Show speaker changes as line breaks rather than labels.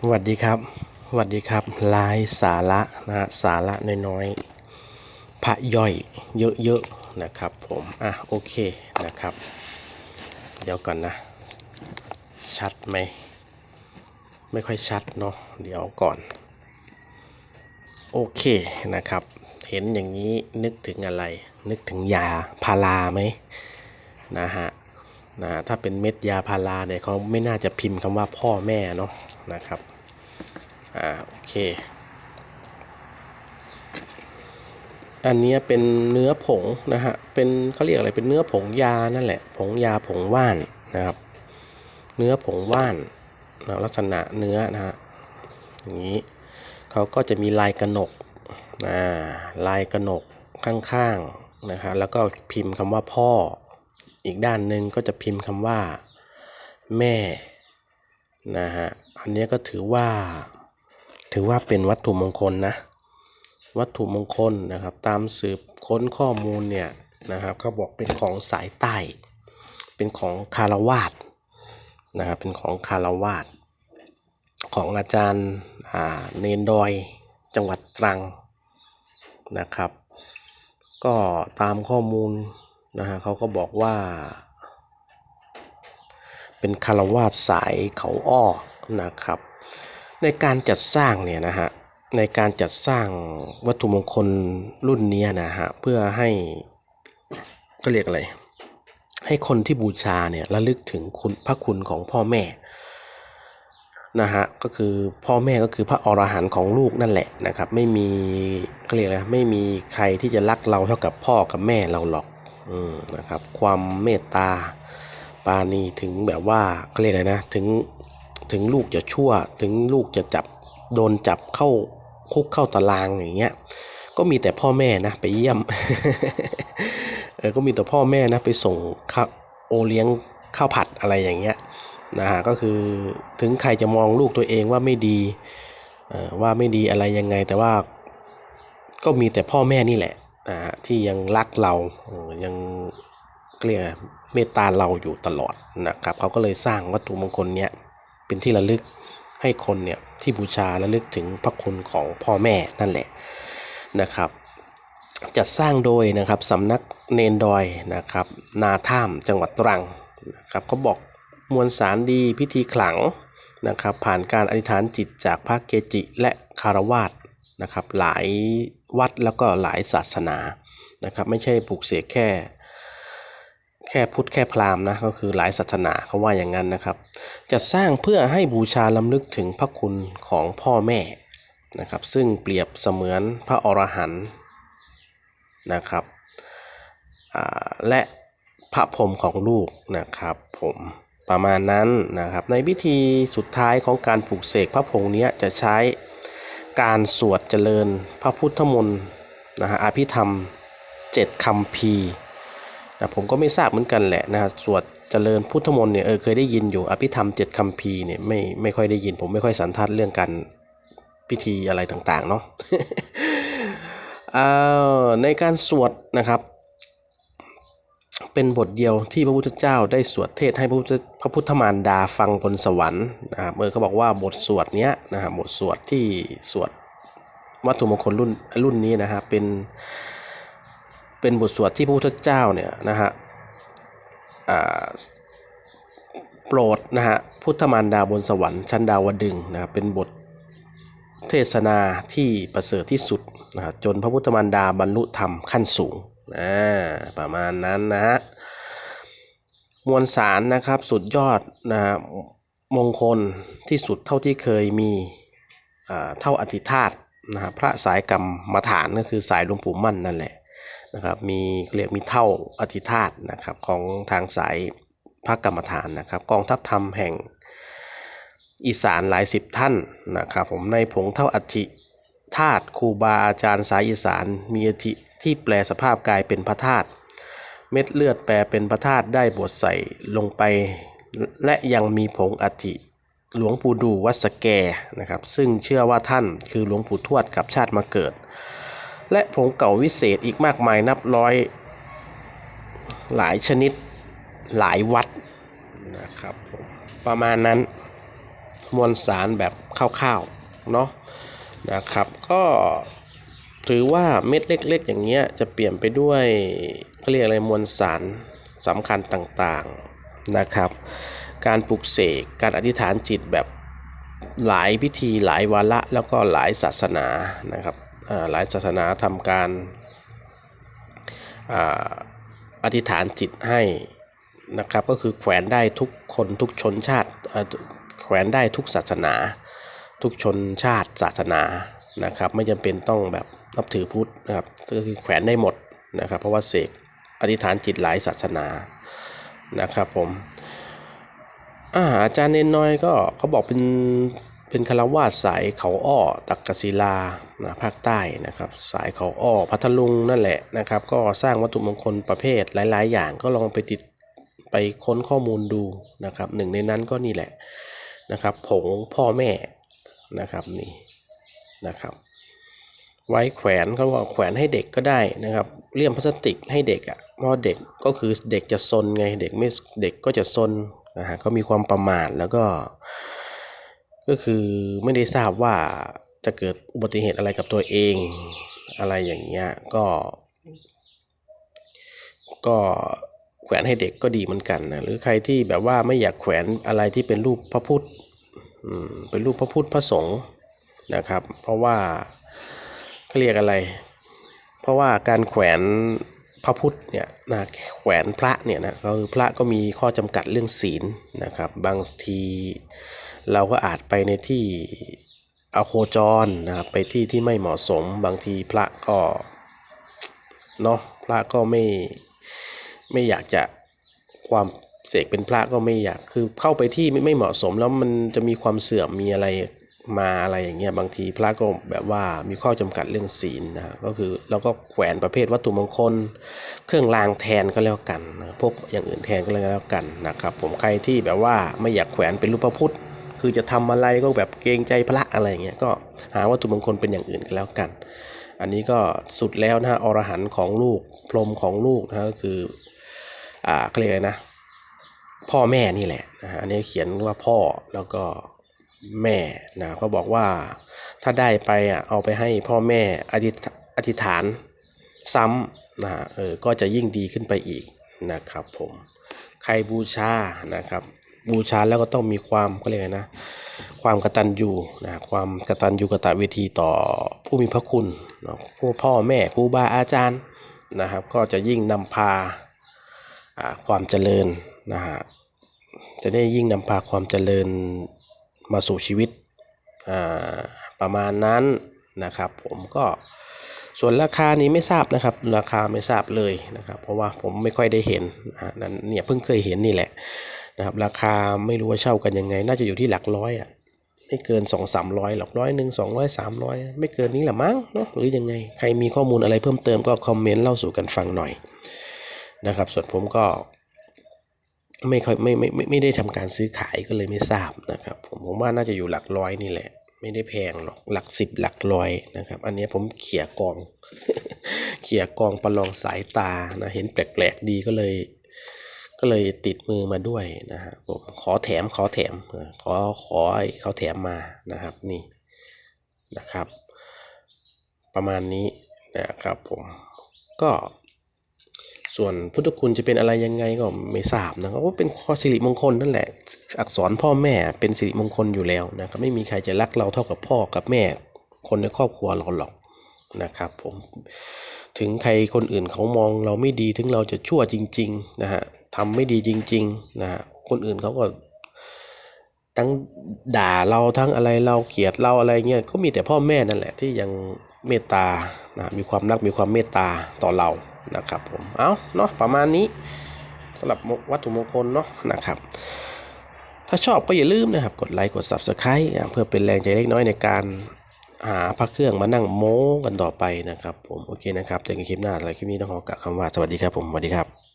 สวัสดีครับสวัสดีครับลายสาระนะฮะสาระน้อยๆพระย่อยเยอะๆนะครับผมอะโอเคนะครับ เดี๋ยวก่อนนะ ชัดไหมไม่ค่อยชัดเนาะเดี๋ยวก่อน โอเคนะครับ เห็นอย่างนี้นึกถึงอะไร นึกถึงยาพาราไหมนะฮะ นะถ้าเป็นเม็ดยาพาราเนี่ยเขาไม่น่าจะพิมพ์คำว่าพ่อแม่เนาะนะครับอ่าโอเค อันนี้เป็นเนื้อผงนะฮะเป็นเขาเรียกอะไรเป็นเนื้อผงยานั่นแหละ ผงยาผงว่านนะครับ เนื้อผงว่านนะลักษณะเนื้อนะฮะอย่างนี้เขาก็จะมีลายกระหนกอ่าลายกระหนกข้างๆนะครับแล้วก็พิมพ์คำว่าพ่อ อีกด้านหนึ่งก็จะพิมพ์คำว่า แม่นะฮะอันนี้ก็ถือว่า ถือว่าเป็นวัตถุมงคลนะ วัตถุมงคลนะครับ ตามสืบค้นข้อมูลเนี่ยนะครับเขาบอกเป็นของสายใต้ เป็นของคารวาสนะครับเป็นของคารวาสของอาจารย์อ่าเนนดอยจังหวัดตรังนะครับ ก็ตามข้อมูล นะฮะเขาก็บอกว่า เป็นคารวาสสายเขาอ้อนะครับ ในการจัดสร้างเนี่ยนะฮะในการจัดสร้างวัตถุมงคลรุ่นนี้นะฮะเพื่อให้ก็เรียกอะไร ให้คนที่บูชาเนี่ยระลึกถึงคุณพระคุณของพ่อแม่นะฮะก็คือพ่อแม่ก็คือพระอรหันต์ของลูกนั่นแหละนะครับ ไม่มีก็เรียกอะไรไม่มีใครที่จะรักเราเท่ากับพ่อกับแม่เราหรอก อืมนะครับ ความเมตตาปาณีถึงแบบว่าเขาเรียกอะไรนะถึงถึงลูกจะชั่ว ถึงลูกจะจับโดนจับเข้าคุกเข้าตารางอย่างเงี้ย ก็มีแต่พ่อแม่นะไปเยี่ยมเออก็มีแต่พ่อแม่นะไปส่งข้าวโอเลี้ยงข้าวผัดอะไรอย่างเงี้ยนะฮะก็คือถึงใครจะมองลูกตัวเองว่าไม่ดีว่าไม่ดีอะไรยังไง แต่ว่าก็มีแต่พ่อแม่นี่แหละ นะฮะที่ยังรักเรายังเรียเมตตาเราอยู่ตลอดนะครับเขาก็เลยสร้างวัตถุมงคลเนี้ยเป็นที่ระลึกให้คนเนี่ยที่บูชาระลึกถึงพระคุณของพ่อแม่นั่นแหละนะครับจัดสร้างโดยนะครับสำนักเนนดอยนะครับนาท่ามจังหวัดตรังนะครับเขาบอกมวลสารดีพิธีขลังนะครับผ่านการอธิษฐานจิตจากพระเกจิและคารวาสนะครับหลาย วัดแล้วก็หลายศาสนานะครับไม่ใช่ปลูกเสกแค่ แค่พุทธแค่พราหมณ์นะก็คือหลายศาสนาเขาว่าอย่างนั้นนะครับ จะสร้างเพื่อให้บูชาลำลึกถึงพระคุณของพ่อแม่นะครับซึ่งเปรียบเสมือนพระอรหันต์นะครับและพระพรหมของลูกนะครับผมประมาณนั้นนะครับในพิธีสุดท้ายของการปลูกเสกพระผงเนี้ยจะใช้ การสวดเจริญพระพุทธมนต์นะฮะอภิธรรมเจ็ดคำพีนะผมก็ไม่ทราบเหมือนกันแหละนะฮะสวดเจริญพุทธมนต์เนี่ยเออเคยได้ยินอยู่อภิธรรมเจ็ดคำพีเนี่ยไม่ไม่ค่อยได้ยิน ผมไม่ค่อยสันทัดเรื่องการพิธีอะไรต่างๆเนาะอ่าในการสวดนะครับ เป็นบทเดียวที่พระพุทธเจ้าได้สวดเทศให้พระพุทธพระพุทธมารดาฟังบนสวรรค์นะครับเออเขาบอกว่าบทสวดเนี้ยนะฮะบบทสวดที่สวดวัตถุมงคลรุ่นรุ่นนี้นะฮะเป็นเป็นบทสวดที่พระพุทธเจ้าเนี่ยนะฮะอ่าโปรดนะฮะพุทธมารดาบนสวรรค์ชั้นดาวดึงนะครับเป็นบทเทศนาที่ประเสริฐที่สุดนะฮะจนพระพุทธมารดาบรรลุธรรมขั้นสูง อ่าประมาณนั้นนะฮะมวลสารนะครับสุดยอดนะมงคลที่สุดเท่าที่เคยมีอ่าเท่าอธิธาตนะฮะพระสายกรรมฐานก็คือสายหลวงปู่มั่นนั่นแหละนะครับมีเรียกมีเท่าอธิธาตนะครับของทางสายพระกรรมฐานนะครับ กองทัพธรรมแห่งอีสานหลายสิบท่านนะครับผมในผงเท่าอธิธาตุครูบาอาจารย์สายอีสานมีอธิ ที่แปลสภาพกายเป็นพระธาตุเม็ดเลือดแปลเป็นพระธาตุได้บดใส่ลงไป และยังมีผงอธิหลวงปู่ดูวัดสแกนะครับ ซึ่งเชื่อว่าท่านคือหลวงปู่ทวดกับชาติมาเกิด และผงเก่าวิเศษอีกมากมายนับร้อยหลายชนิดหลายวัดนะครับประมาณนั้นมวลสารแบบคร่าวๆเนาะนะครับก็ ถือว่าเม็ดเล็ก ๆ อย่างเงี้ยจะเปลี่ยนไปด้วยเขาเรียกอะไรมวลสารสำคัญต่างๆนะครับ การปลุกเสกการอธิษฐานจิตแบบหลายพิธีหลายวาระแล้วก็หลายศาสนานะครับหลายศาสนาทำการอธิษฐานจิตให้นะครับก็คือแขวนได้ทุกคนทุกชนชาติแขวนได้ทุกศาสนา ทุกชนชาติศาสนานะครับ ไม่จำเป็นต้องแบบ นับถือพุทธนะครับก็คือแขวนได้หมดนะครับ เพราะว่าเสกอธิษฐานจิตหลายศาสนานะครับผมอาอาจารย์เนนน้อยก็เขาบอกเป็นเป็นคารวาสสายเขาอ้อตักกศิลานะภาคใต้นะครับสายเขาอ้อพัทลุงนั่นแหละนะครับ ก็สร้างวัตถุมงคลประเภทหลาย ๆ อย่างก็ลองไปติดไปค้นข้อมูลดูนะครับหนึ่งในนั้นก็นี่แหละนะครับผงพ่อแม่นะครับนี่นะครับ ไว้แขวนเขาบอกแขวนให้เด็กก็ได้นะครับเลี่ยมพลาสติกให้เด็กอะ่ะเพราะเด็กก็คือเด็กจะซนไงเด็กไม่เด็กก็จะซนนะฮะก็มีความประมาทแล้วก็ ก็คือไม่ได้ทราบว่าจะเกิดอุบัติเหตุอะไรกับตัวเองอะไรอย่างเงี้ยก็ ก็แขวนให้เด็กก็ดีเหมือนกันนะหรือใครที่แบบว่าไม่อยากแขวนอะไรที่เป็นรูปพระพุทธอืมเป็นรูปพระพุทธพระสงฆ์นะครับ เพราะว่า เขาเรียกอะไร เพราะว่าการแขวนพระพุทธเนี่ยนะแขวนพระเนี่ยนะก็คือพระก็มีข้อจำกัดเรื่องศีลนะครับ บางทีเราก็อาจไปในที่อโคจรนะครับไปที่ที่ไม่เหมาะสม บางทีพระก็เนาะพระก็ไม่ไม่อยากจะความเสกเป็นพระก็ไม่อยากคือเข้าไปที่ไม่ไม่เหมาะสมแล้วมันจะมีความเสื่อมมีอะไร มาอะไรอย่างเงี้ยบางทีพระก็แบบว่ามีข้อจำกัดเรื่องศีลนะก็คือเราก็แขวนประเภทวัตถุมงคล เครื่องรางแทนก็แล้วกันนะพวกอย่างอื่นแทนก็แล้วกันนะครับ ผมใครที่แบบว่าไม่อยากแขวนเป็นรูปพระพุทธคือจะทำอะไรก็แบบเกรงใจพระอะไรเงี้ยก็หาวัตถุมงคลเป็นอย่างอื่นก็แล้วกัน อันนี้ก็สุดแล้วนะฮะอรหันต์ของลูกพรหมของลูกนะก็คืออ่าเขาเรียกนะ พ่อแม่นี่แหละนะฮะอันนี้เขียนว่าพ่อแล้วก็ แม่นะเขาบอกว่าถ้าได้ไปอะเอาไปให้พ่อแม่อธิษอธิษฐานซ้ำนะเออก็จะยิ่งดีขึ้นไปอีกนะครับผมใครบูชานะครับ บูชาแล้วก็ต้องมีความเขาเรียกนะ ความกตัญญูนะความกตัญญูกตเวทีต่อผู้มีพระคุณนะผู้พ่อแม่ครูบาอาจารย์นะครับ ก็จะยิ่งนำพาอ่าความเจริญนะฮะจะได้ยิ่งนำพาความเจริญ มาสู่ชีวิตอ่าประมาณนั้นนะครับผมก็ส่วนราคานี้ไม่ทราบนะครับ ราคาไม่ทราบเลยนะครับ เพราะว่าผมไม่ค่อยได้เห็นนั้นเนี่ยเพิ่งเคยเห็นนี่แหละนะครับ ราคาไม่รู้ว่าเช่ากันยังไง น่าจะอยู่ที่หลักร้อยอะไม่เกิน 2 3 0 0หรอกร้อยหนึ่งสองร้อยสามร้อยไม่เกินนี้แหละมั้งเนาะหรือยังไง ใครมีข้อมูลอะไรเพิ่มเติมก็คอมเมนต์เล่าสู่กันฟังหน่อยนะครับ ส่วนผมก็ ไม่ค่อยไม่ไม่ไม่ไม่ได้ทำการซื้อขายก็เลยไม่ทราบนะครับ ผมผมว่าน่าจะอยู่หลักร้อยนี่แหละ ไม่ได้แพงหรอกหลักสิบหลักร้อยนะครับ อันนี้ผมเขี่ยกอง เขี่ยกองประลองสายตานะเห็นแปลกๆดีก็เลย ก็เลยติดมือมาด้วยนะฮะผมขอแถมขอแถมขอขอให้เขาแถมมานะครับนี่นะครับ ประมาณนี้นะครับผมก็ ส่วนพุทธคุณจะเป็นอะไรยังไงก็ไม่ทราบนะครับว่าเป็นข้อสิริมงคลนั่นแหละ อักษรพ่อแม่เป็นสิริมงคลอยู่แล้วนะครับไม่มีใครจะรักเราเท่ากับพ่อกับแม่ คนในครอบครัวเราหรอกนะครับผมถึงใครคนอื่นเขามองเราไม่ดีถึงเราจะชั่วจริงๆนะฮะทำไม่ดีจริงๆนะฮะคนอื่นเขาก็ทั้งด่าเราทั้งอะไรเราเกลียดเราอะไรเงี้ยก็มีแต่พ่อแม่นั่นแหละที่ยังเมตตานะมีความรักมีความเมตตาต่อเรา นะครับผมเอาเนาะประมาณนี้สำหรับวัตถุมงคลเนาะนะครับถ้าชอบก็อย่าลืมนะครับ กดไลค์ กด Subscribe เพื่อเป็นแรงใจเล็กน้อยในการหาพระเครื่องมานั่งโม้กันต่อไปนะครับผม โอเคนะครับ เจอกันคลิปหน้าสำหรับคลิปนี้ต้องขอกล่าวคำว่าสวัสดีครับผม สวัสดีครับ